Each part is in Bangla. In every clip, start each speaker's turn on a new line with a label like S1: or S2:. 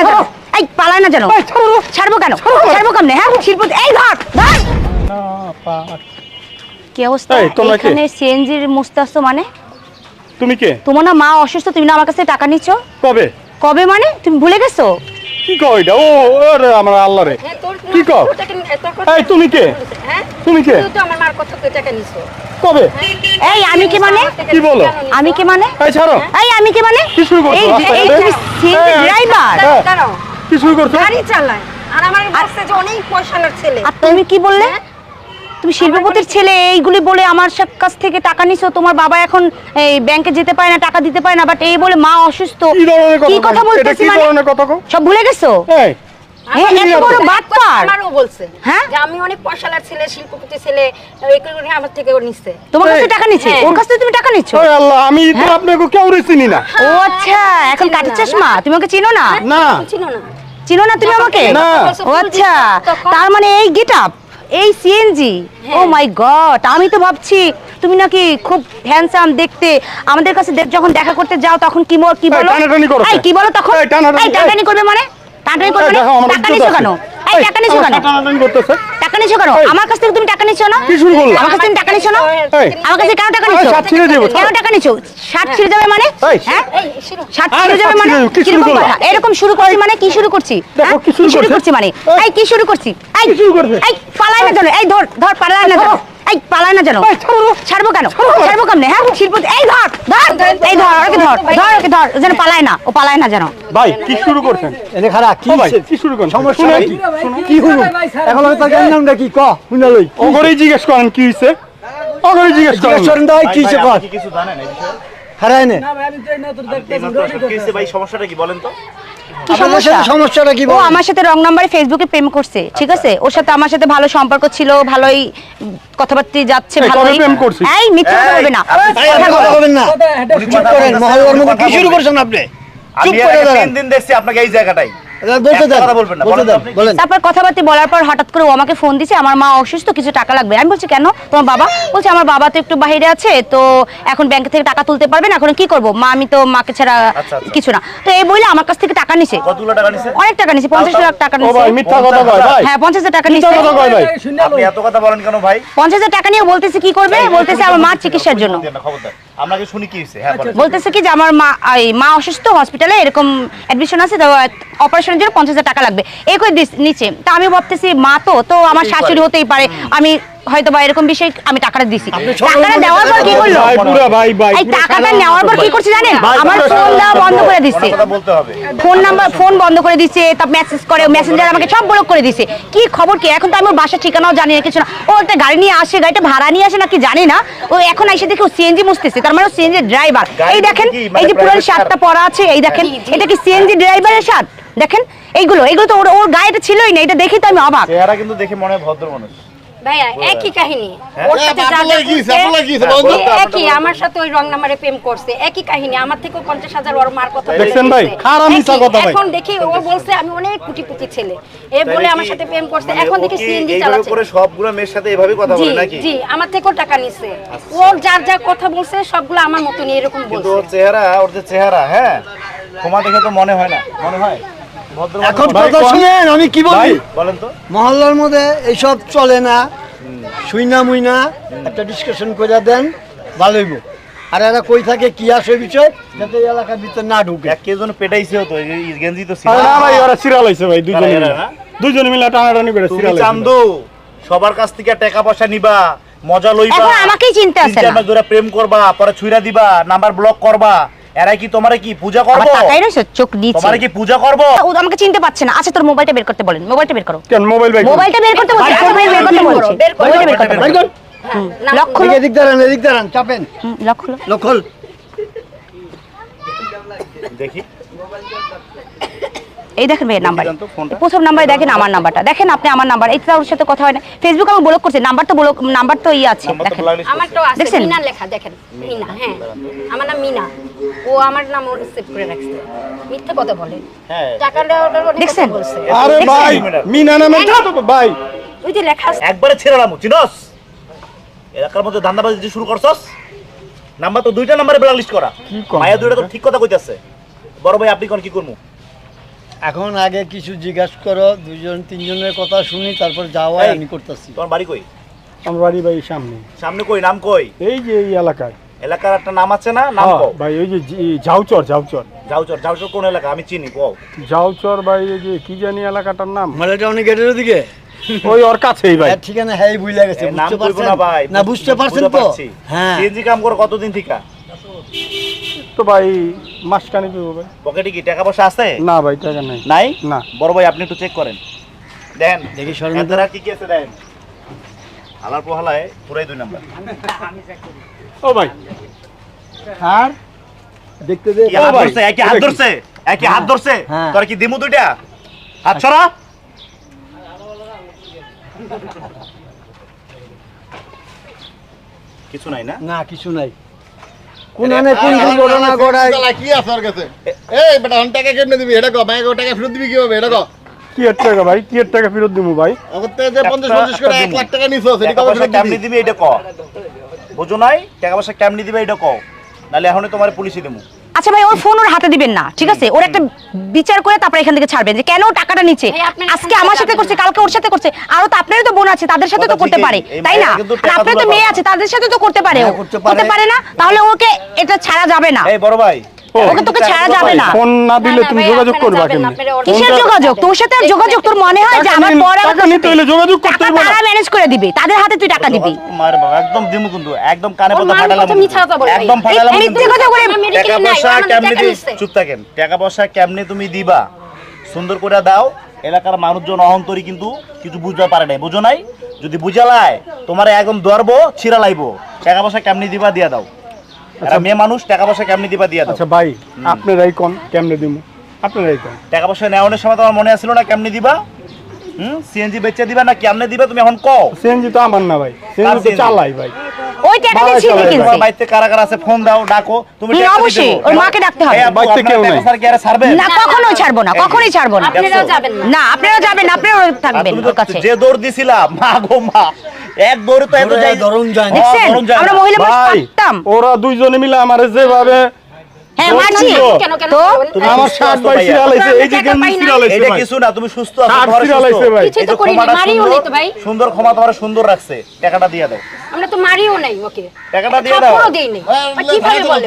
S1: না যেন এই পালায় না যেন ছাড়বো কেন? ছাড়বো কেমনে হ্যাঁ? শিল্প এই ধর ধর। কি অবস্থা? এখানে সিএনজির মুছতে মানে?
S2: তুমি কে?
S1: তোমার না মা অসুস্থ তুমি না আমার কাছে টাকা নিচ্ছ?
S2: কবে?
S1: কবে মানে? তুমি ভুলে গেছো?
S2: কি কও এটা? ও আরে আমার আল্লাহ রে। কি কও? এই তুমি কে?
S3: হ্যাঁ?
S2: তুমি কে?
S3: তুই তো আমার মার কথা তুই টাকা
S2: কবে?
S1: এই আমি কি মানে?
S2: কি বলো?
S1: আমি কি মানে?
S2: এই ছাড়ো।
S1: এই আমি কি মানে?
S2: কি শুরু করছ?
S1: এই? তুমি
S2: এই,
S1: ড্রাইভার।
S2: হ্যাঁ। কি শুরু করছ?
S3: গাড়ি চালায়। আর আমার বলছে যে অনেক পয়সার ছেলে।
S1: আর তুমি কি বললে? তুমি শিল্পপতির ছেলে এইগুলি বলে আমার সব কাছ থেকে টাকা নিছো তোমার বাবা এখন এই ব্যাংকে যেতে পারে না টাকা দিতে পারে না বাট এই বলে মা অসুস্থ।
S2: কি কথা
S1: কি কথা
S2: কও? এটা
S1: বলতেছি
S2: কি
S1: মানে?
S2: ধরনের কথা কও?
S1: সব ভুলে গেছো?
S2: এই
S1: হ্যাঁ, হ্যাঁ?
S3: আমি অনেক ছেলে শিল্পপতি ছেলে আমার থেকে নিচ্ছে
S1: তোমার কাছে টাকা নিচ্ছে
S3: হ্যাঁ।
S1: ওর কাছ থেকে তুমি টাকা নিচ্ছ
S2: ওই আল্লাহ আমি তো আপনাকে কেউ চিনি না।
S1: ও আচ্ছা এখন চশমা? তুমি ওকে চিনো না?
S2: না।
S3: চিনো না।
S1: চিনো না তুমি আমাকে? ও আচ্ছা তার মানে এই গেট আপ এই সিএনজি ও মাই গড আমি তো ভাবছি তুমি নাকি খুব হ্যান্ডসাম দেখতে। আমাদের কাছে যখন দেখা করতে যাও তখন কি কি বলো? এই কি বলো তখন?
S2: এই, টানাটানি,
S1: করবে মানে? টানাটানি করবে টাকা নিছো কেন এই টাকা নিছো কেন
S2: টানাটানি করতেছে।
S1: নিছো কেন? আমার কাছ থেকে তুমি টাকা নিছো না?
S2: কি শুরু করলা?
S1: আমার কাছ থেকে টাকা নিছো না? আমার কাছে কেন টাকা নিছো?
S2: সাত ছিঁড়ে দেব
S1: কেন টাকা নিছো? সাত ছিঁড়ে যাবে মানে? হ্যাঁ? শার্ট ছিঁড়ে যাবে মানে?
S2: কি শুরু করলা?
S1: এরকম শুরু করছি মানে? কি শুরু করছি?
S2: দেখো,
S1: হ্যাঁ?
S2: কি শুরু করছে?
S1: মানে?
S2: এই।
S1: কি শুরু করছি? এই
S2: কি শুরু করছি?
S1: এই পালায় না ধর। এই ধর ধর পালায় না যেন এই পালায় না যেন। ছাড়বো কেন? ছাড়বো কেমনে? হ্যাঁ শিল্প এই ধর ধর এই ধর ওকে ধর ধর ওকে ধর যেন পালায় না ও পালায় না যেন।
S2: ভাই কি শুরু করছেন?
S4: এনে খারাপ কি
S2: ভাই কি শুরু করছেন?
S4: সমস্যা কি? কি হলো? এখন আমি তাকে নামটা কি ক শুনে লই।
S2: ওগরেই জিজ্ঞেস করেন কি হইছে ওগরেই জিজ্ঞেস করেন।
S4: জিজ্ঞেস করেন দাও কি হইছে কর।
S5: কিছু জানেন এই বিষয়ে?
S4: খারাই নে
S5: এইমাত্র কি হয়েছে ভাই? সমস্যাটা কি বলেন তো?
S4: আপনাদের সাথে সমস্যাটা কি
S1: ও আমার সাথে রং নাম্বারে ফেসবুকে প্রেম করছে ঠিক আছে? ওর সাথে আমার সাথে ভালো সম্পর্ক ছিল ভালোই কথাবার্তা যাচ্ছে ভালোই।
S2: প্রেম করছিস?
S1: এই মিথ্যা কথা
S5: এই,
S1: না।
S4: কথা বলবেন না। চুপ করেন মহল্লার মধ্যে কি শুরু করছেন আপনি? চুপ করে
S5: এর আগে
S4: দাঁড়ান।
S5: তিন দিন দেখছি আপনাকে এই জায়গাটাই
S1: তারপর কথাবার্তা বলার পর হঠাৎ করে ও আমাকে ফোন দিছে আমার মা অসুস্থ কিছু টাকা লাগবে। আমি বলছি কেন? তোমার বাবা? বলছে আমার বাবা তো একটু বাইরে আছে তো এখন ব্যাংক থেকে টাকা তুলতে পারবে না এখন কি করব? মা আমি তো মাকে ছাড়া
S5: আচ্ছা, আচ্ছা।
S1: কিছু না। তো এই বইলে আমার কাছ থেকে টাকা নিছে।
S5: কতগুলো টাকা নিছে?
S1: অনেক টাকা নিছে পঞ্চাশ লাখ টাকা নিছে
S2: ভাই মিথ্যা কথা কয় ভাই।
S1: হ্যাঁ পঞ্চাশ হাজার টাকা
S2: মিথ্যা
S1: নিছে।
S2: কথা কয় ভাই।
S5: আপনি এত কথা বলেন কেন ভাই?
S1: পঞ্চাশ হাজার টাকা নিয়ে বলতেছে কি করবে? বলতেছে আমার মার চিকিৎসার জন্য।
S5: দেন না, আপনাকে শুনি কি হয়েছে হ্যাঁ
S1: বলতেছে কি যে আমার মা এই মা অসুস্থ হসপিটালে এরকম অ্যাডমিশন আছে তো অপারেশনের জন্য পঞ্চাশ টাকা লাগবে। এই করে দিস- নিচে। তা আমি ভাবতেছি মা তো তো আমার শাশুড়ি হতেই পারে। আমি হয়তো বা এরকম বিষয় আমি টাকাটা দিছি। টাকাটা দেওয়ার পর কি করল? এই টাকাটা নেওয়ার পর কি করছে জানেন? আমার ফোন দেওয়া বন্ধ করে ফোন নাম্বার ফোন বন্ধ করে তারপর মেসেজ করে মেসেঞ্জার আমাকে সব ব্লক করে দিচ্ছে। কি খবর কি? এখন তো আমি বাসার ঠিকানাও জানি না কিছু না। ও একটা গাড়ি নিয়ে আসে গাড়িটা ভাড়া নিয়ে আসে নাকি জানি না। ও এখন এসে দেখি ও সিএনজি মুছতেছে তার মানে সিএনজি ড্রাইভার এই দেখেন
S5: মানে
S1: এই যে পুরো শার্টটা পরা আছে এই দেখেন এটা কি সিএনজি ড্রাইভারের শার্ট দেখেন এইগুলো এগুলো তো ওর ওর গাড়িটা ছিলই না এটা দেখি তো আমি অবাক।
S5: চেহারা কিন্তু দেখে মনে হয় ভদ্র মানুষ।
S3: ভাইয়া একই কাহিনী।
S5: হ্যাঁ?
S3: ওর সাথে যা যা করছে,
S5: বলুন তো,
S3: একই আমার সাথে ওই রং নাম্বারে প্রেম করছে একই কাহিনী আমার থেকেও পঞ্চাশ হাজার ওর মার কথা
S2: দেখছেন ভাই?
S3: দিছে।
S2: খারাপ মিথ্যা
S3: একই,
S2: কথা
S3: এখন দেখি ও বলছে আমি অনেক কুটিপুটি ছেলে। এ বলে আমার সাথে প্রেম করছে।
S5: মানে
S3: এখন দেখি সিএনজি চালাচ্ছে।
S5: করে সবগুলো মেয়ের সাথে এভাবে কথা
S3: জি
S5: বলে নাকি?
S3: জি আমার থেকেও টাকা নিছে। ওর যার যা কথা বলছে সবগুলো আমার মতনই এরকম
S5: কিন্তু
S3: বলছে।
S5: ওর চেহারা ওর যে চেহারা হ্যাঁ ক্ষমা দেখে তো মনে হয় না। মনে হয়।
S4: এখন কথা শুনেন আমি কি বলি?
S5: বলেন তো।
S4: মহল্লার মধ্যে এইসব চলে না। শুইনা মুইনা একটা ডিসকাশন করে দেন ভালো হইব। আর এরা কই থাকে কি আসে বিষয় যাতে এই এলাকার ভিতর না ঢুকে।
S5: এক কেজন পেটাইছে তো গেঞ্জি তো ছিল।
S2: না ভাই ওরা সিরিয়াল হইছে ভাই দুজনে? দুজনে মিলে। টানাটানি করে
S5: তুমি
S2: সিরিয়াল
S5: চান্দু সবার কাছ থেকে টাকা পয়সা নিবা মজা লইবা।
S1: এখন আমাকেই চিনতে
S5: চার
S1: না।
S5: প্রেম করবা পরে ছুইরা দিবা নাম্বার ব্লক করবা। এরা কি তোমারে কি পূজা করব?
S1: তাকাই টাকাই চোখ নিচে
S5: তোমারে কি পূজা করব?
S1: ও আমাকে চিনতে পারছে না। আচ্ছা তোর মোবাইলটা বের করতে বলেন। মোবাইলটা বের করো।
S2: কেন মোবাইল বের
S1: মোবাইলটা বের করতে বলছি। মোবাইল বের করতে বলছি।
S3: বের করো,
S1: বের করতে
S5: বের
S1: বলছি।
S5: করো।
S3: না,
S4: এদিক দাঁড়ান এদিক দাঁড়ান চাপেন।
S1: হুম, লক খোলো।
S4: লক্ষল
S5: দেখি।
S1: এই দেখেন ভাইয়ের নাম্বার।
S5: দেন তো ফোনটা।
S1: প্রথম নাম্বারে দেখেন আমার নাম্বারটা। দেখেন আপনি আমার নাম্বার এই ওর সাথে কথা হয় না। ফেসবুক আমি ব্লক করছি নাম্বার তো ব্লক নাম্বার তো ই আছে দেখেন।
S3: আমার তো আছে
S1: দেখছেন?
S3: মিনা লেখা দেখেন মিনা হ্যাঁ। আমার নাম মিনা। ও আমার নাম সেভ করে রাখছে। মিথ্যে কথা বলে।
S5: হ্যাঁ।
S3: টাকা দেওয়ার
S1: দেখছেন?
S2: আরে ভাই মিনা নামে যা তো ভাই।
S3: ওই যে লেখা আছে।
S5: একবারে ছেড়ে রামু চিনস? এলাকার মধ্যে ধান্দাবাজি যে শুরু করছস নাম্বার তো দুইটা নাম্বারে ব্ল্যাক লিস্ট করা? মায়া দুইটা তো ঠিক কথা কইতাছে। বড় ভাই আপনি কোন কি করমু?
S4: এখন আগে কিছু জিজ্ঞাসা করো দুজন তিনজনের কথা শুনি তারপর যাওয়া আমি করতেছি।
S5: তোমার বাড়ি কই?
S2: আমার বাড়ি ভাই সামনে।
S5: সামনে কই নাম কই?
S2: এই যে এই এলাকায়।
S5: এলাকার একটা নাম আছে না? নাম
S2: হ্যাঁ,
S5: কও।
S2: ভাই ওই যে ঝাউচর ঝাউচর।
S5: ঝাউচর ঝাউচর কোন এলাকা? আমি চিনি কও।
S2: ঝাউচর ভাই ওই যে কি জানি এলাকাটার নাম?
S4: মানে মালেটাউনি গেটের দিকে
S2: ওই ওর কাছেই ভাই।
S4: হ্যাঁ ঠিকানা হ্যাঁ বুঝলে গেছে বুঝতে পারছেন
S5: না ভাই
S4: না বুঝতে পারছেন তো?
S5: পারছি।
S4: হ্যাঁ।
S5: সিএনজি কাম করো কতদিন থেকে?
S2: তো ভাই মাসখানি দেবো ভাই।
S5: পকেটে কি টাকা পয়সা আছে?
S2: না ভাই টাকা নেই।
S5: নাই?
S2: না।
S5: বড় ভাই আপনি একটু চেক করেন। দেন
S4: দেখি।
S5: কি কি আছে দেন হালার পোহালায় পুরাই দুই নাম্বার।
S2: ও ভাই।
S4: আর? দেখতে দে।
S2: ভাই,
S5: ধরছে? একই হাত ধরছে? একই হাত ধরছে?
S4: হ্যাঁ।
S5: তোর কি দিমু দুইটা? হাত ছড়া কিছু নাই না?
S4: না কিছু নাই। কোন আনে কোন দুর্ঘটনা ঘটায়
S6: কি আছে ওর কাছে? এই বেটা অন টাকা কেমনে দিবি? এটা কো মাইকে টাকা ফেরত দিবি কীভাবে? এটা কো।
S2: টাকা ভাই? কি টাকা ফেরত দিব ভাই?
S6: থেকে যে পঞ্চাশ
S5: একটা-
S6: পঞ্চাশ করে
S5: 1
S6: লাখ টাকা নিছো সেটা
S5: টাকা
S6: কবে
S5: পয়সা
S6: ফেরত দিবি?
S5: দিবি এটা ক। বুঝো নাই? টাকা পয়সা কেমনি দিবে এটা কো। নাহলে এখনই তোমার পুলিশে দেবো
S1: আচ্ছা ভাই ওর ফোন ওর হাতে দিবেন না ঠিক আছে? ওর একটা বিচার করে তারপরে এখান থেকে ছাড়বেন যে কেন টাকাটা
S3: নিচে
S1: আজকে আমার সাথে করছে কালকে ওর সাথে করছে। আরও তো আপনারই তো বোন আছে তাদের সাথে তো করতে পারে তাই না? আর আপনার তো মেয়ে আছে তাদের সাথে তো করতে পারে ও
S4: হ্যাঁ, করতে
S1: করতে
S4: পারে।
S1: পারে না তাহলে ওকে এটা ছাড়া যাবে না।
S5: এই বড় ভাই।
S1: ওকে তোকে ছাড়া যাবে না।
S2: ফোন না দিলে তুমি যোগাযোগ
S3: আপনারা
S2: করবা কেমনে?
S1: কিসের যোগাযোগ? তোর সাথে আর যোগাযোগ তোর মনে হয় যে আমার পরে
S2: টাকা নিতে হইলে যোগাযোগ করতে না।
S1: তারা ম্যানেজ করে দিবে। তাদের হাতে তুই টাকা দিবি।
S5: মার বাবা একদম দিমু কিন্তু একদম কানে ফাটালাম
S3: কথা কথা
S5: একদম ফাটালাম
S1: মিথ্যে কথা বলে
S5: টাকা পয়সা কেমনি। চুপ থাকেন। টাকা পয়সা কেমনি তুমি দিবা? সুন্দর করে দাও। এলাকার মানুষজন অহন্তরী কিন্তু কিছু বুঝতে পারে নাই। বুঝো নাই? যদি বুঝালায় তোমার একদম ধরবো ছিড়া লাইবো টাকা পয়সা কেমনি দিবা দিয়া দাও। এরা মেয়ে মানুষ টাকা পয়সা কেমনি দিবা দিয়া দাও?
S2: আচ্ছা ভাই আপনারাই কোন কেমনে আপনি আপনারাই কোন।
S5: টাকা পয়সা নেওয়ানোর সময় তোমার মনে আসছিল না কেমনি দিবা? হুম? সিএনজি বেচে দিবা না কেমনে দিবা তুমি এখন কও?
S2: সিএনজি তো আমার না ভাই। সিএনজি তো চালাই ভাই।
S1: ওই টাকা দিয়ে ছিঁড়ে
S2: চলে,
S1: কিনছে।
S5: কারা কারা আছে ফোন দাও ডাকো তুমি টাকা
S1: অবশ্যই, ওর মাকে ডাকতে হবে।
S5: এই আপু,
S2: বাড়িতে
S5: আপনার
S2: কেউ নাই।
S5: স্যার কি আরে ছাড়বেন
S1: না কখনোই ছাড়বো না কখনোই ছাড়বো না।
S3: আপনারাও যাবেন না।
S1: না আপনারা যাবেন আপনারা
S5: আর
S1: থাকবেন
S5: তুমি তো
S1: ওর কাছে।
S5: যে দৌড় দিছিলাম মা গো মা এক দৌড়ে তো এত যাই
S4: দরুন যায় না।
S5: হ্যাঁ,
S1: দেখছেন
S5: দরুন যায়
S1: আমরা মহিলা মানুষ পারতাম।
S2: ওরা দুইজনে মিলে আমারে যেভাবে
S1: হ্যাঁ মারছি
S3: কেন কেন
S2: আমার শার্ট ভাই
S5: ভাইয়া?
S2: এই যে গেঞ্জি
S3: পাই
S5: এটা কিছু না তুমি সুস্থ আছো তোমার
S2: সিরালাইছে ভাই।
S3: কিছুই তো
S5: যে
S3: মারিও
S5: সুন্দর-
S3: নাই তো ভাই।
S5: সুন্দর ক্ষমা তোমার সুন্দর রাখছে। টাকাটা দিয়ে দাও।
S3: আমরা তো মারিও নাই ওকে।
S5: টাকাটা দিয়ে দাও।
S3: থাপ্পড়ও দেই নাই। আর কীভাবে বলে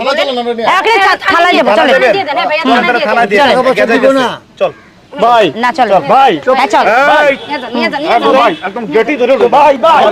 S3: হ্যাঁ,
S1: থালায় যাব চলেন।
S3: দিয়ে দেন, হ্যাঁ, দিয়ে
S5: থানায়
S3: দেন।
S5: দিয়ে দাও।
S4: না।
S5: চল।
S2: ভাই
S1: না চলো
S2: ভাই।
S1: হ্যাঁ চল।
S2: একদম
S3: নিয়ে
S2: ভাই একদম গেটি ধরে ভাই ভাই।